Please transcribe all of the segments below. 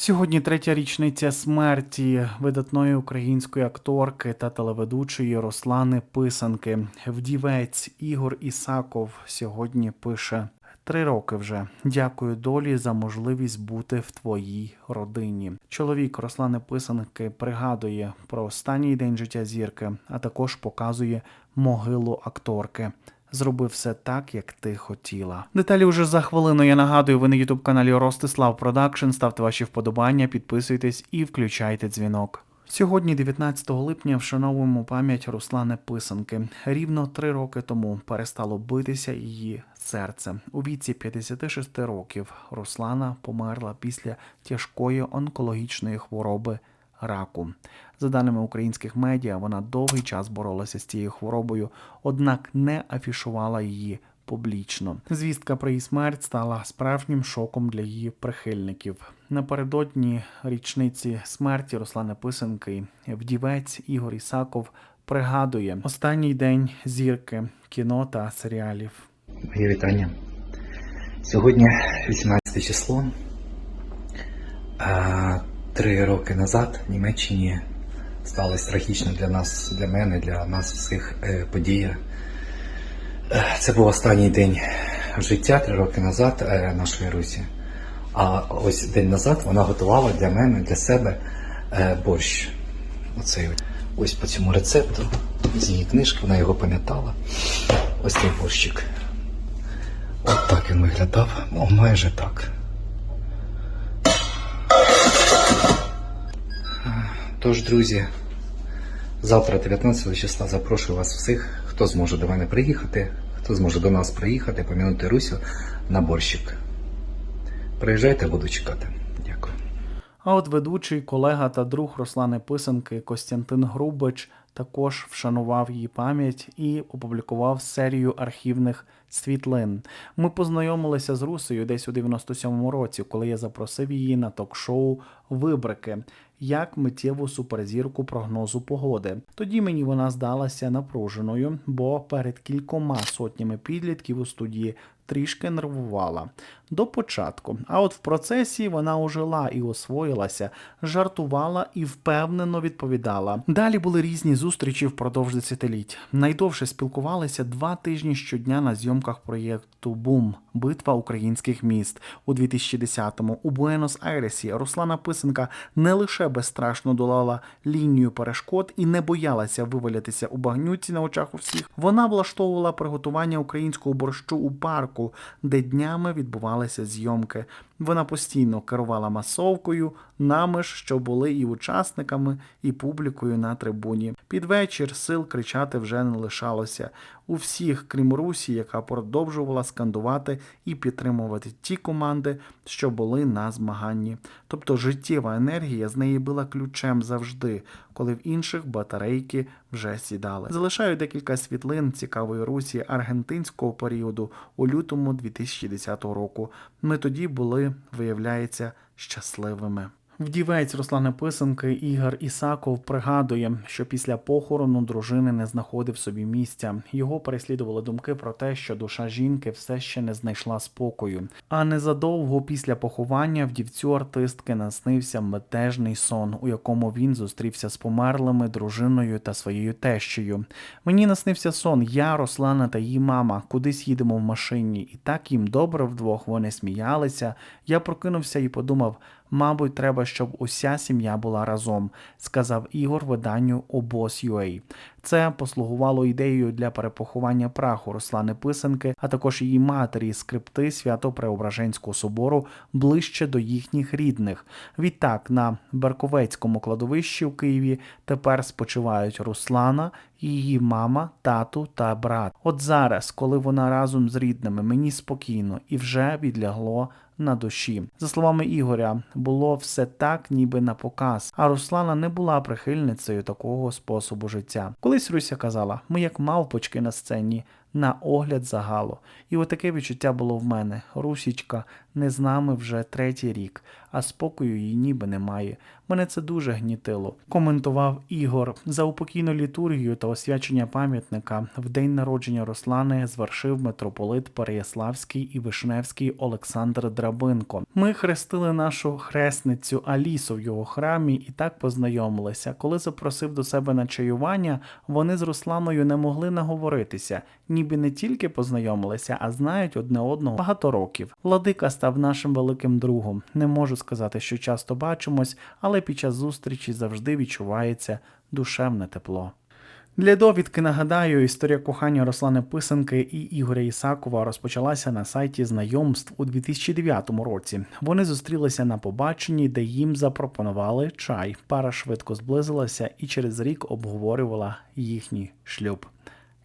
Сьогодні третя річниця смерті видатної української акторки та телеведучої Руслани Писанки. Вдівець Ігор Ісаков сьогодні пише. Три роки вже дякую долі за можливість бути в твоїй родині. Чоловік Руслани Писанки пригадує про останній день життя зірки, а також показує могилу акторки. Зробив все так, як ти хотіла. Деталі вже за хвилину. Я нагадую, ви на ютуб каналі Ростислав Продакшн. Ставте ваші вподобання, підписуйтесь і включайте дзвінок. Сьогодні, 19 липня, вшановуємо пам'ять Руслани Писанки. Рівно три роки тому перестало битися її серце. У віці 56 років Руслана померла після тяжкої онкологічної хвороби раку. За даними українських медіа, вона довгий час боролася з цією хворобою, однак не афішувала її публічно. Звістка про її смерть стала справжнім шоком для її прихильників. Напередодні річниці смерті Руслани Писанки вдівець Ігор Ісаков пригадує останній день зірки кіно та серіалів. Моє вітання. Сьогодні 18 число. Три роки назад в Німеччині сталася трагічна для нас, для мене, для нас всіх е, подія. Е, Це був останній день життя три роки назад е, нашої Русі. А ось день назад вона готувала для мене, для себе борщ. Оцей ось по цьому рецепту з її книжки, вона його пам'ятала. Ось цей борщик. От так він виглядав, майже так. Тож, друзі, завтра, 19 числа, запрошую вас всіх, хто зможе до мене приїхати, хто зможе до нас приїхати, помінути Русю на борщик. Приїжджайте, буду чекати. Дякую. А от ведучий, колега та друг Руслани Писанки Костянтин Грубич також вшанував її пам'ять і опублікував серію архівних світлин. Ми познайомилися з Русею десь у 97-му році, коли я запросив її на ток-шоу Вибрики як миттєву суперзірку прогнозу погоди. Тоді мені вона здалася напруженою, бо перед кількома сотнями підлітків у студії трішки нервувала до початку. А от в процесі вона ожила і освоїлася, жартувала і впевнено відповідала. Далі були різні зустрічі впродовж десятиліть. Найдовше спілкувалися два тижні щодня на зйомках проєкту Бум Битва українських міст у 2010-му у Буенос-Айресі. Руслана Писенка не лише безстрашно долала лінію перешкод і не боялася вивалятися у багнюці на очах у всіх. Вона влаштовувала приготування українського борщу у парку, де днями відбувалися зйомки. Вона постійно керувала масовкою, нами ж, що були і учасниками, і публікою на трибуні. Під вечір сил кричати вже не лишалося. У всіх, крім Русі, яка продовжувала скандувати і підтримувати ті команди, що були на змаганні. Тобто життєва енергія з неї була ключем завжди, коли в інших батарейки вже сідали. Залишаю декілька світлин цікавої Русі аргентинського періоду у лютому 2010 року. Ми тоді були, виявляється, щасливими. Вдівець Руслани Писанки Ігор Ісаков пригадує, що після похорону дружини не знаходив собі місця. Його переслідували думки про те, що душа жінки все ще не знайшла спокою. А незадовго після поховання вдівцю артистки наснився метежний сон, у якому він зустрівся з померлими дружиною та своєю тещею. Мені наснився сон. Я, Руслана та її мама кудись їдемо в машині, і так їм добре вдвох вони сміялися. Я прокинувся і подумав. Мабуть, треба, щоб уся сім'я була разом, сказав Ігор виданню Обоз.UA. Це послугувало ідеєю для перепоховання праху Руслани Писанки, а також її матері скрипти Свято-Преображенського собору ближче до їхніх рідних. Відтак на Берковецькому кладовищі в Києві тепер спочивають Руслана, її мама, тату та брат. От зараз, коли вона разом з рідними, мені спокійно і вже відлягло на душі. За словами Ігоря, було все так, ніби на показ. А Руслана не була прихильницею такого способу життя. Колись Руся казала: ми як мавпочки на сцені. На огляд загалу. І отаке відчуття було в мене. Русічка не з нами вже третій рік, а спокою їй ніби немає. Мене це дуже гнітило. Коментував Ігор за упокійну літургію та освячення пам'ятника в день народження Руслани звершив митрополит Переяславський і Вишневський Олександр Драбинко. Ми хрестили нашу хресницю Алісу в його храмі і так познайомилися. Коли запросив до себе на чаювання, вони з Русланою не могли наговоритися, ніби не тільки познайомилися, а знають одне одного багато років. Владика став нашим великим другом. Не можу сказати, що часто бачимось, але під час зустрічі завжди відчувається душевне тепло. Для довідки нагадаю, історія кохання Руслани Писанки і Ігоря Ісакова розпочалася на сайті знайомств у 2009 році. Вони зустрілися на побаченні, де їм запропонували чай. Пара швидко зблизилася і через рік обговорювала їхній шлюб,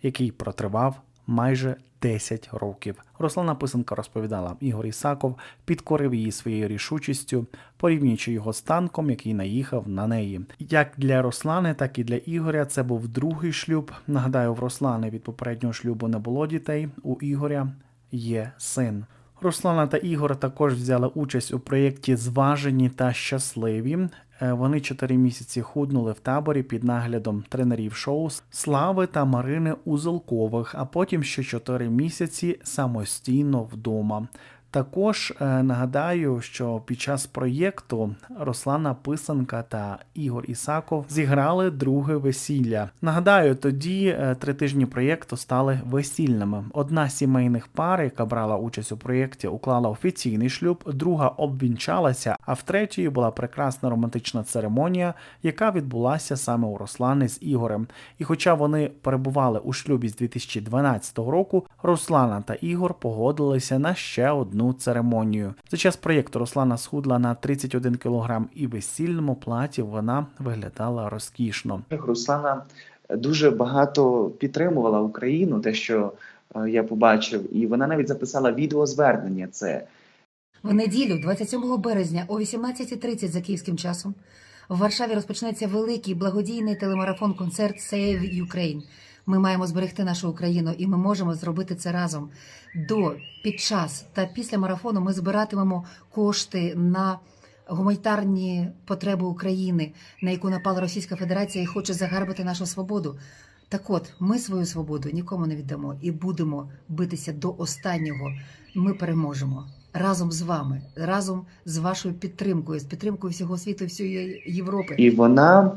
який протривав майже 10 років. Руслана Писанка розповідала, Ігор Ісаков підкорив її своєю рішучістю, порівнюючи його з танком, який наїхав на неї. Як для Руслани, так і для Ігоря це був другий шлюб. Нагадаю, в Руслани від попереднього шлюбу не було дітей. У Ігоря є син. Руслана та Ігор також взяли участь у проєкті Зважені та щасливі. Е, Вони чотири місяці худнули в таборі під наглядом тренерів шоу Слави та Марини Узелкових, а потім ще чотири місяці самостійно вдома. Також е, нагадаю, що під час проєкту Руслана Писанка та Ігор Ісаков зіграли друге весілля. Нагадаю, тоді е, три тижні проєкту стали весільними. Одна сімейних пар, яка брала участь у проєкті, уклала офіційний шлюб, друга обвінчалася, а в третьої була прекрасна романтична церемонія, яка відбулася саме у Руслани з Ігорем. І хоча вони перебували у шлюбі з 2012 року, Руслана та Ігор погодилися на ще одну церемонію. За час проєкту Руслана схудла на 31 кг і в весільному платі вона виглядала розкішно. Руслана дуже багато підтримувала Україну, те, що е, я побачив, і вона навіть записала відеозвернення. Це В неділю, 27 березня о 18.30 за київським часом, в Варшаві розпочнеться великий благодійний телемарафон-концерт Save Ukraine. Ми маємо зберегти нашу Україну, і ми можемо зробити це разом. До, під час та після марафону ми збиратимемо кошти на гуманітарні потреби України, на яку напала Російська Федерація і хоче загарбати нашу свободу. Так от, ми свою свободу нікому не віддамо і будемо битися до останнього. Ми переможемо разом з вами, разом з вашою підтримкою, з підтримкою всього світу, всієї Європи. і вона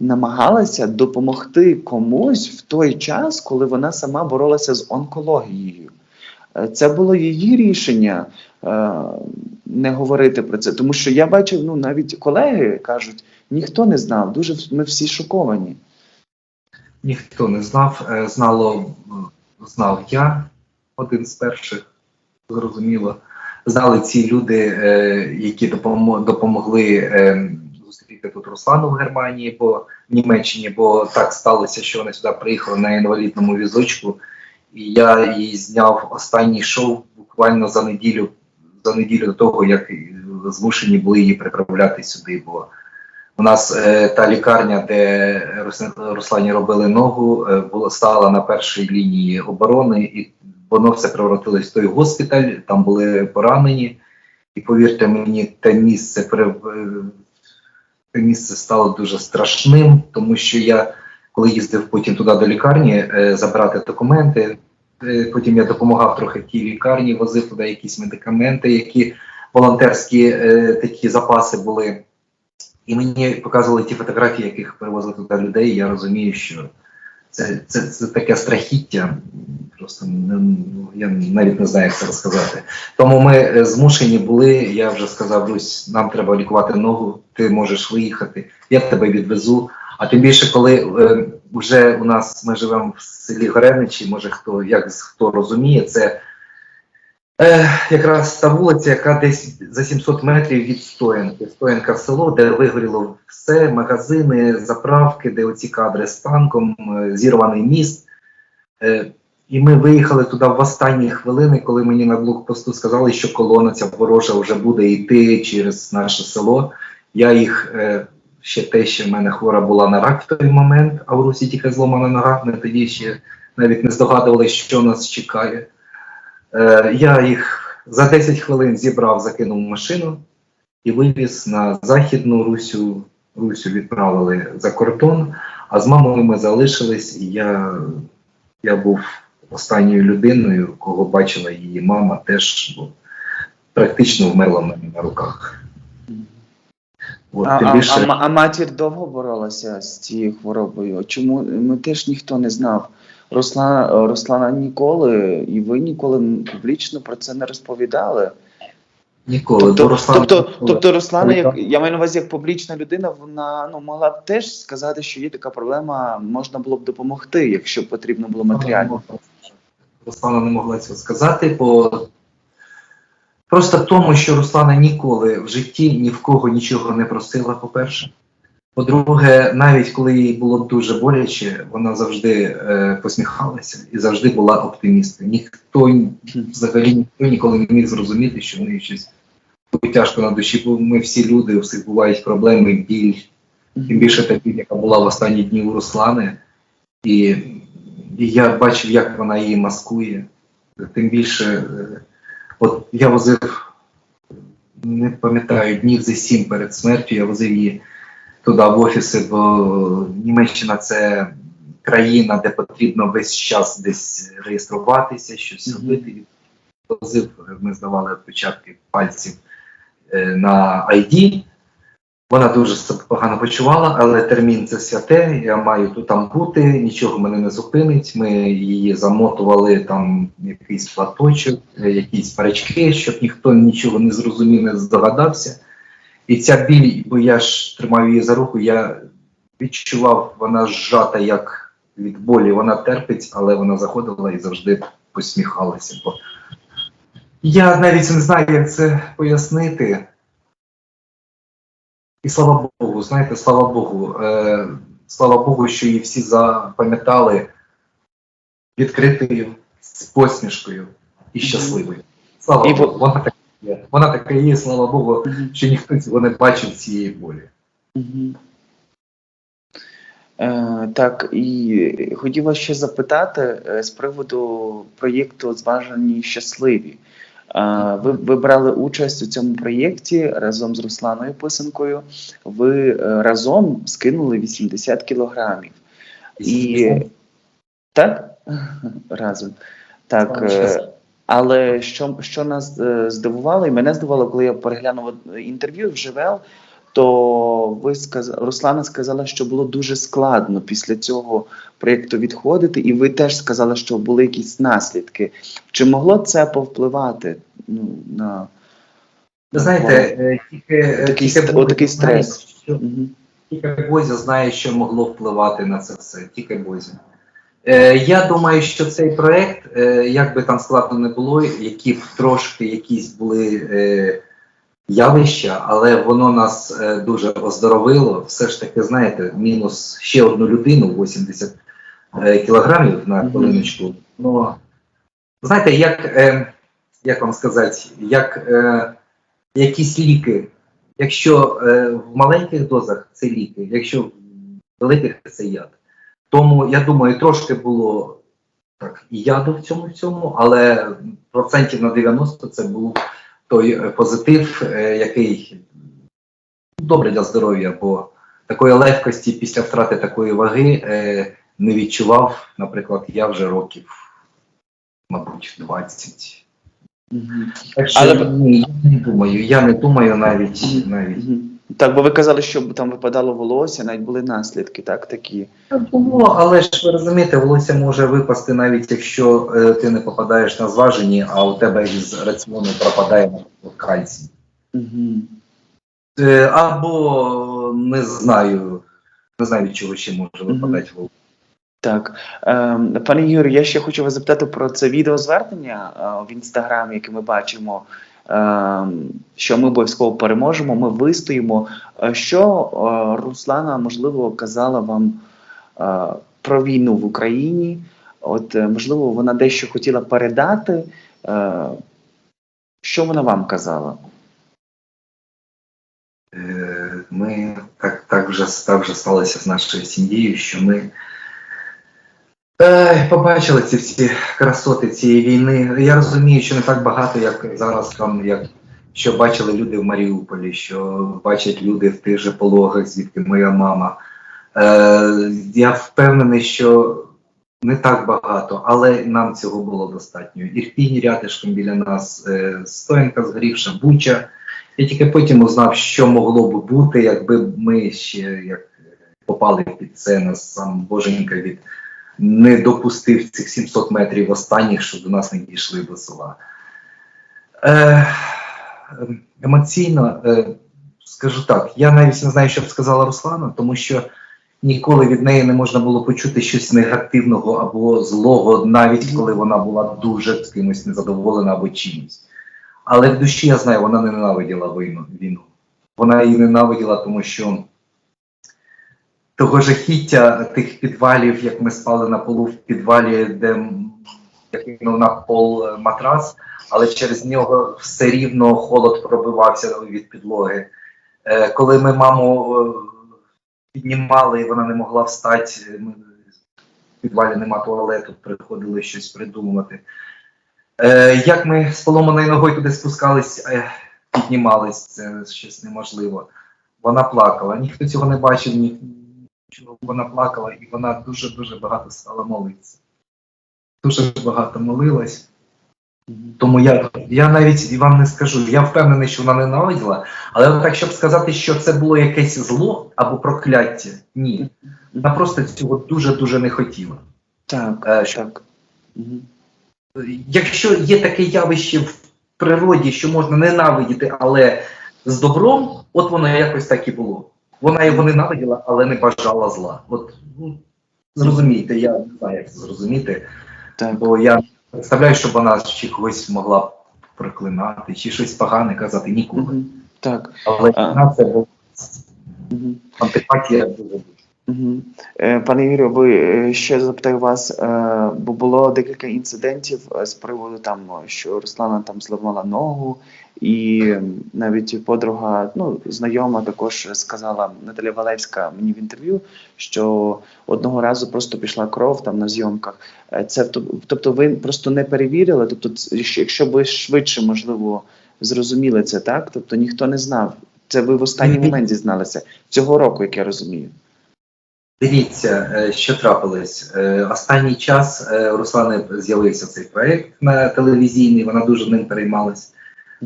намагалася допомогти комусь в той час, коли вона сама боролася з онкологією. Е, Це було її рішення е, не говорити про це, тому що я бачив, ну навіть колеги кажуть, ніхто не знав. Дуже ми всі шоковані. Ніхто не знав. Е, Знало, знав я, один з перших, зрозуміло. Знали ці люди, які допомогли е, тут Руслану в Германії, бо в Німеччині, бо так сталося, що вони сюди приїхали на інвалідному візочку. І я їй зняв останній шоу буквально за неділю, за неділю до того, як змушені були її приправляти сюди. Бо у нас е, та лікарня, де Рус- Руслані робили ногу, е, була стала на першій лінії оборони, і воно все превратилось в той госпіталь, там були поранені. І повірте мені, те місце пере- е, місце стало дуже страшним, тому що я, коли їздив потім туди до лікарні е, забирати документи, е, потім я допомагав трохи тій лікарні, возив туди якісь медикаменти, які волонтерські е, такі запаси були. І мені показували ті фотографії, яких перевозили туди людей. Я розумію, що це, це, це таке страхіття. Просто не- ну, я навіть не знаю, як це розказати. Тому ми е, змушені були. Я вже сказав, Русь, нам треба лікувати ногу, ти можеш виїхати, я тебе відвезу. А тим більше, коли е, вже у нас ми живемо в селі Гореничі, може хто як хто розуміє, це е, якраз та вулиця, яка десь за 700 метрів від Стоянки. Стоянка село, де вигоріло все, магазини, заправки, де оці кадри з танком, е, зірваний міст. Е, і ми виїхали туди в останні хвилини, коли мені на блокпосту сказали, що колона ця ворожа вже буде йти через наше село. Я їх е, ще те, що в мене хвора була на рак в той момент, а в Русі тільки зломана нога. Ми тоді ще навіть не здогадувалися, що нас чекає. Е, я їх за 10 хвилин зібрав, закинув машину і вивіз на Західну Русю. Русю відправили за кордон, а з мамою ми залишились, і я, я був останньою людиною, кого бачила її мама, теж ну, практично вмерла мені на руках. От, А, а, більше, а, а матір довго боролася з цією хворобою? Чому ми теж ніхто не знав? Руслана, Руслана ніколи, і ви ніколи публічно про це не розповідали. Ніколи Тобто, до Руслана тобто, тобто Руслана, як, я маю на увазі, як публічна людина, вона ну, могла б теж сказати, що є така проблема, можна було б допомогти, якщо потрібно було матеріально. Руслана не могла цього сказати, бо просто в тому, що Руслана ніколи в житті ні в кого нічого не просила, по-перше. По-друге, навіть коли їй було б дуже боляче, вона завжди е, посміхалася і завжди була оптимісткою. Ніхто взагалі ніхто ніколи не міг зрозуміти, що в неї щось тяжко на душі, бо ми всі люди, у всіх бувають проблеми, біль, Тим більше такі, яка була в останні дні у Руслани. І, і я бачив, як вона її маскує. Тим більше, е, от я возив, не пам'ятаю, днів за сім перед смертю, я возив її туди в офіси, бо Німеччина це країна, де потрібно весь час десь реєструватися, щось робити. Возив, ми здавали відпечатки пальців на ID. Вона дуже погано почувала, але термін це святе. Я маю тут там бути, нічого мене не зупинить. Ми її замотували там якийсь платочок, е, якісь парички, щоб ніхто нічого не зрозумів, не здогадався. І ця біль, бо я ж тримав її за руку, я відчував, вона зжата як від болі. Вона терпить, але вона заходила і завжди посміхалася. Бо я навіть не знаю, як це пояснити. І слава Богу, знаєте, слава Богу, е, слава Богу, що її всі запам'ятали відкритою, з посмішкою і щасливою. Слава І Богу, вона така є. Вона така є, слава Богу, що ніхто цього не бачив цієї болі. Е, так, і хотів вас ще запитати е, з приводу проєкту Зважені щасливі. Ви, ви брали участь у цьому проєкті разом з Русланою Писанкою. Ви е, разом скинули 80 кілограмів. І так? Разом. Так. Е. Але що, що нас е, здивувало, і мене здивувало, коли я переглянув інтерв'ю вживел, то ви сказ... Руслана сказала, що було дуже складно після цього проєкту відходити, і ви теж сказали, що були якісь наслідки. Чи могло це повпливати ну, на Ви знаєте, е, тільки, е, Такий тільки Бозя отакий знає, стрес. що-. Тільки Бозя знає, що могло впливати на це все. Тільки Бозя. Е, я думаю, що цей проект, е, як би там складно не було, які б трошки якісь були е, явища, але воно нас е, дуже оздоровило. Все ж таки, знаєте, мінус ще одну людину 80 е, кілограмів на хвилиночку. Ну, знаєте, як, е, як вам сказати, як е, якісь ліки. Якщо е, в маленьких дозах це ліки, якщо в великих це яд. Тому я думаю, трошки було так і яду в цьому всьому, але процентів на 90 це був той е, позитив, е, який добре для здоров'я, бо такої легкості після втрати такої ваги е, не відчував, наприклад, я вже років, мабуть, 20. Так що Але- я не думаю, я не думаю навіть навіть. Так, бо ви казали, що там випадало волосся, навіть були наслідки, так, такі. Було, але ж ви розумієте, волосся може випасти навіть якщо е, ти не попадаєш на зважені, а у тебе із раціону пропадає наприклад, кальцій. Угу. Е, або не знаю, не знаю від чого ще може випадати волосся. Так, ем, пане Юрію, я ще хочу вас запитати про це відеозвернення е, в інстаграмі, яке ми бачимо, що ми обов'язково переможемо, ми вистоїмо. Е, Що е, Руслана, можливо, казала вам е, про війну в Україні? От, можливо, вона дещо хотіла передати. Що вона вам казала? Ми так, так, вже, так вже сталося з нашою сім'єю, що ми побачили ці всі красоти цієї війни. Я розумію, що не так багато, як зараз там, як що бачили люди в Маріуполі, що бачать люди в тих же пологах, звідки моя мама. Е, я впевнений, що не так багато, але нам цього було достатньо. Ірпінь рядишком біля нас, е, Стоянка згорівша, Буча. Я тільки потім узнав, що могло б бути, якби ми ще як попали під це нас сам Боженька від не допустив цих 700 метрів останніх, щоб до нас не дійшли до села. Е, емоційно, е, скажу так, я навіть не знаю, що б сказала Руслана, тому що ніколи від неї не можна було почути щось негативного або злого, навіть коли вона була дуже з кимось незадоволена або чимось. Але в душі я знаю, вона не ненавиділа війну. війну. Вона її ненавиділа, тому що того жахіття тих підвалів, як ми спали на полу в підвалі, де кинув на пол е, матрас, але через нього все рівно холод пробивався від підлоги. Е, коли ми маму е, піднімали, і вона не могла встати, ми, в підвалі нема туалету, приходили щось придумувати. Як ми з поломаною ногою туди спускались, піднімались, це щось неможливо. Вона плакала. Ніхто цього не бачив, ні, нічого. Вона плакала і вона дуже-дуже багато стала молитися. Дуже багато молилась. Тому я, я навіть вам не скажу, я впевнений, що вона ненавиділа, але так, щоб сказати, що це було якесь зло або прокляття, ні. Вона просто цього дуже-дуже не хотіла. Так, Е, що- так. Якщо є таке явище в природі, що можна ненавидіти, але з добром, от воно якось так і було. Вона його ненавиділа, але не бажала зла. От ну, зрозумійте, я не знаю, як це зрозуміти, Так. бо я представляю, щоб вона чи когось могла проклинати, чи щось погане казати ніколи. Так. Але А. на це була антипатія дуже дуже. Е, Пане Ігорю, ви е, ще запитаю вас, е, бо було декілька інцидентів з приводу там, що Руслана там зламала ногу, і навіть подруга, ну знайома також сказала Наталя Валевська мені в інтерв'ю, що одного разу просто пішла кров там на зйомках. Це тобто ви просто не перевірили. Тобто, якщо ви швидше можливо зрозуміли це, так тобто ніхто не знав. Це ви в останній момент дізналися цього року, як я розумію. Дивіться, е, що трапилось. Е, Останній час е, у Руслани з'явився цей проєкт на телевізійний, вона дуже ним переймалась.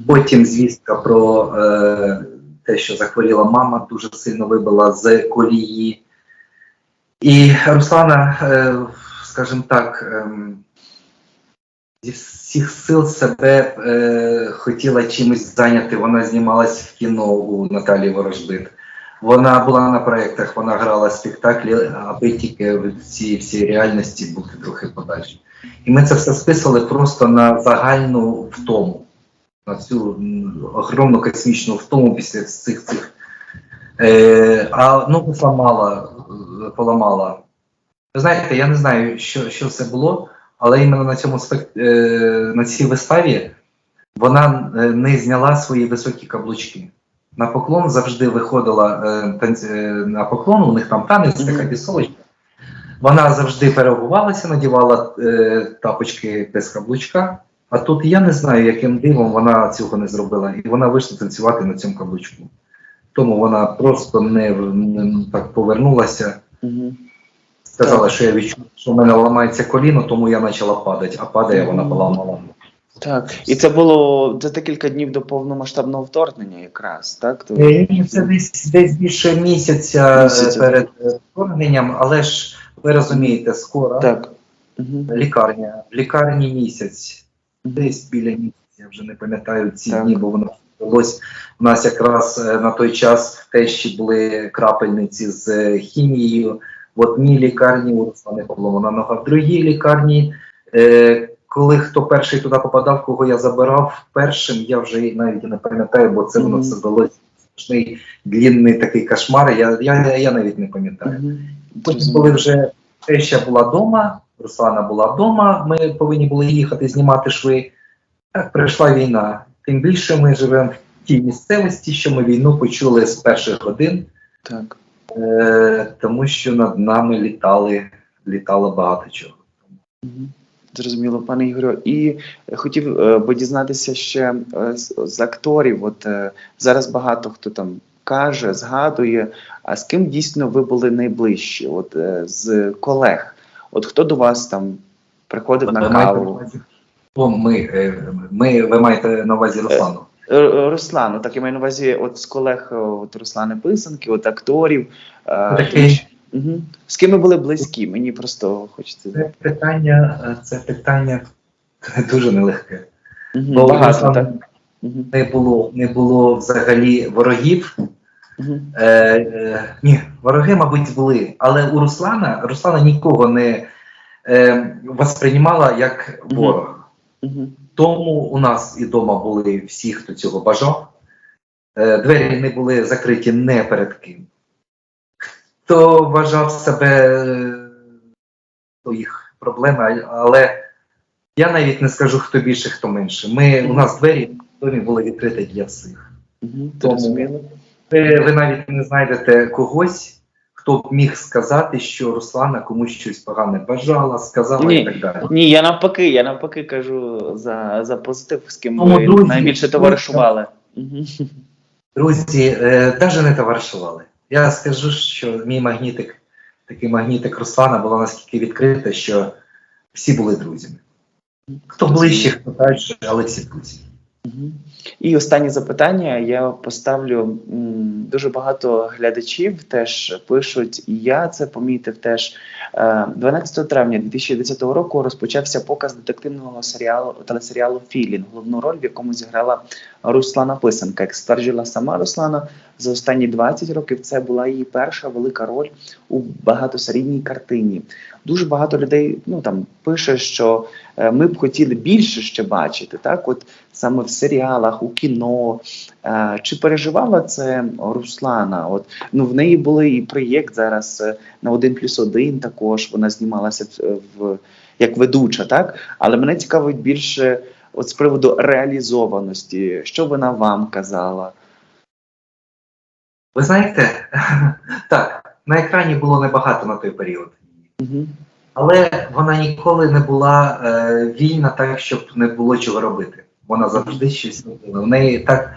Потім звістка про те, що захворіла мама, дуже сильно вибила з колії. І Руслана, скажімо так, ем, зі всіх сил себе хотіла чимось зайняти. Вона знімалась в кіно у Наталії Ворожбит. Вона була на проєктах, вона грала спектаклі, аби тільки в цій всій реальності бути трохи подальше. І ми це все списували просто на загальну втому, на цю огромну космічну втому після цих цих. Е, а ногу зламала, е, поламала. Ви знаєте, я не знаю, що, що це було, але іменно на цьому е, на цій виставі вона е, не зняла свої високі каблучки. На поклон завжди виходила е, танці... е, на поклон, у них там танець, така пісовочка. Вона завжди переобувалася, надівала е, тапочки без каблучка. А тут я не знаю, яким дивом вона цього не зробила, і вона вийшла танцювати на цьому каблучку. Тому вона просто не, не так повернулася, сказала, що я відчув, що в мене ламається коліно, тому я почала падати, а падає вона Мгм. поламала. Так, і це було за декілька днів до повномасштабного вторгнення, якраз, так? То... Е, це десь, десь більше місяця, е, Місяця. перед вторгненням, але ж ви розумієте, скоро Так. Угу. лікарня, в лікарні місяць, десь біля місяця, я вже не пам'ятаю ці Так. дні, бо воно відбулось. У нас якраз е, на той час тещі були крапельниці з хімією. В одній лікарні у Руслани поломана нога, в другій лікарні. Е, коли хто перший туди попадав, кого я забирав першим, я вже навіть не пам'ятаю, бо це воно все здалося страшний длінний такий кошмар. Я, я, я навіть не пам'ятаю. Потім, коли вже теща була вдома, Руслана була вдома, ми повинні були їхати знімати шви. Так прийшла війна. Тим більше ми живемо в тій місцевості, що ми війну почули з перших годин, Так. е, тому що над нами літали, літало багато чого. Мгм. Зрозуміло, пане Ігорю. І хотів е, би дізнатися ще е, з, акторів. От е, зараз багато хто там каже, згадує. А з ким дійсно ви були найближчі? От е, з колег? От хто до вас там приходив на Ви на каву? Ми, е, ми, ви маєте на увазі Руслану. Е, е, Руслан, ну, так я маю на увазі, от з колег е, от Руслани Писанки, от акторів. Е, Такий. Угу. З ким ви були близькі? Мені просто хочеться. Це питання, е, це питання дуже нелегке. Угу. Бо Багато, так? Угу. не було, не було взагалі ворогів. Угу. Е, е, ні, вороги, мабуть, були. Але у Руслана Руслана нікого не е, восприймала як Мгм. ворог. Угу. Тому у нас і вдома були всі, хто цього бажав. Е, Двері не були закриті не перед ким. Хто вважав себе е, то їх проблеми, але я навіть не скажу, хто більше, хто менше. Ми, у нас двері в домі були відкриті для всіх. Тому- Ви, ви навіть не знайдете когось, хто б міг сказати, що Руслана комусь щось погане бажала, сказала Ні. і так далі. Ні, я навпаки, я навпаки кажу за, за позитив, з ким Тому, ви друзі, найбільше ну, товаришували. Друзі, е, навіть не товаришували. Я скажу, що мій магнітик, такий магнітик Руслана була наскільки відкрита, що всі були друзями. Хто ближче, хто далі, але всі друзі. І останнє запитання я поставлю. Дуже багато глядачів теж пишуть, і я це помітив теж. Е, 12 травня 2010 року розпочався показ детективного серіалу телесеріалу Філін, головну роль, в якому зіграла Руслана Писанка. Як стверджувала сама Руслана, за останні 20 років це була її перша велика роль у багатосерійній картині. Дуже багато людей ну там пише, що е, ми б хотіли більше ще бачити, так от саме в серіалах, у кіно. Е, Чи переживала це Руслана? От ну в неї були і проєкт зараз е, на 1 плюс 1 також. Вона знімалася в, як ведуча, так? Але мене цікавить більше от з приводу реалізованості. Що вона вам казала? Ви знаєте, так, на екрані було небагато на той період. Угу. Але вона ніколи не була е, вільна так, щоб не було чого робити. Вона завжди щось робила. В неї так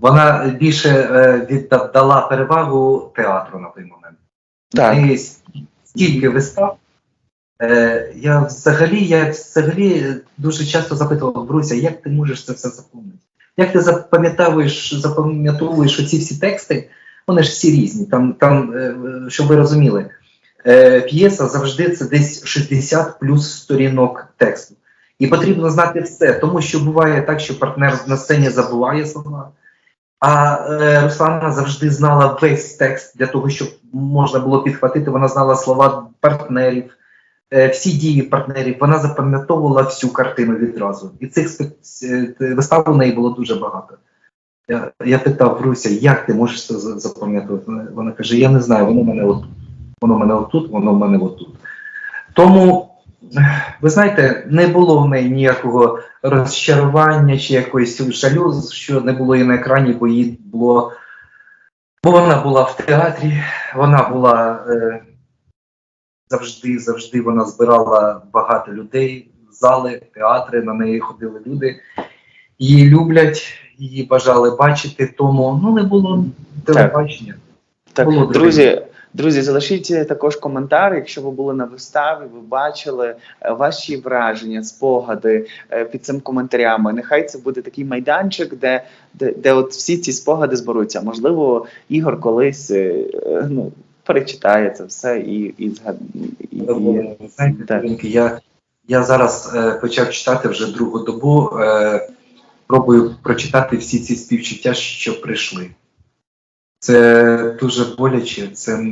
вона більше е, віддала перевагу театру на той момент. Так. В неї стільки вистав. Е, я взагалі, я взагалі дуже часто запитував Бруся, як ти можеш це все запам'ятати? Як ти запам'ятовуєш, запам'ятовуєш оці всі тексти? Вони ж всі різні. Там, там е, щоб ви розуміли, е, п'єса завжди це десь 60 плюс сторінок тексту. І потрібно знати все, тому що буває так, що партнер на сцені забуває слова. А е, Руслана завжди знала весь текст для того, щоб можна було підхватити. Вона знала слова партнерів, е, всі дії партнерів. Вона запам'ятовувала всю картину відразу. І цих спе- е, вистав у неї було дуже багато. Я, я питав Руся, як ти можеш це за- запам'ятувати? Вона- Вона каже: Я не знаю, воно мене от воно в мене отут, воно в мене отут. Тому, ви знаєте, не було в неї ніякого розчарування чи якоїсь жалю, що не було її на екрані, бо їй було. Бо вона була в театрі, вона була е, завжди, завжди вона збирала багато людей, зали, театри, на неї ходили люди. Її люблять, її бажали бачити, тому ну не було телебачення. Так, Було друзі, друзі, залишіть також коментар, якщо ви були на виставі, ви бачили е, ваші враження, спогади е, під цим коментарями. Нехай це буде такий майданчик, де, де, де от всі ці спогади зберуться. Можливо, Ігор колись е, ну, перечитає це все і, і, і, і... Знаєте, Так. Я, я зараз е, почав читати вже другу добу. Е, пробую прочитати всі ці співчуття, що прийшли. Це дуже боляче, це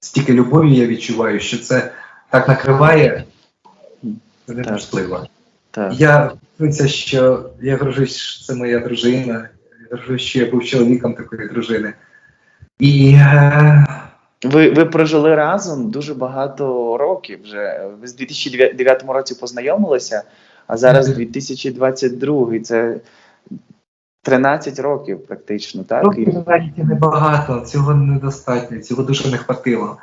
стільки любові я відчуваю, що це так накриває. Це неможливо. Так. Я горжуся, що я горжусь, що це моя дружина. Я горжусь, що я був чоловіком такої дружини. І е, Ви, ви прожили разом дуже багато років вже. Ви з 2009 році познайомилися, а зараз 2022. Це 13 років практично, так? Років навіть і небагато, цього недостатньо, цього дуже не хватило.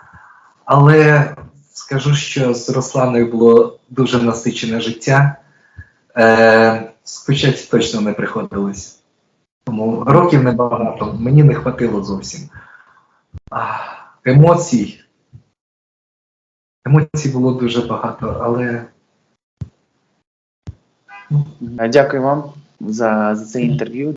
Але скажу, що з Русланою було дуже насичене життя. Е, скучати точно не приходилось. Тому років небагато, мені не хватило зовсім. А, емоцій. Емоцій було дуже багато, але Дякую вам за, за це інтерв'ю.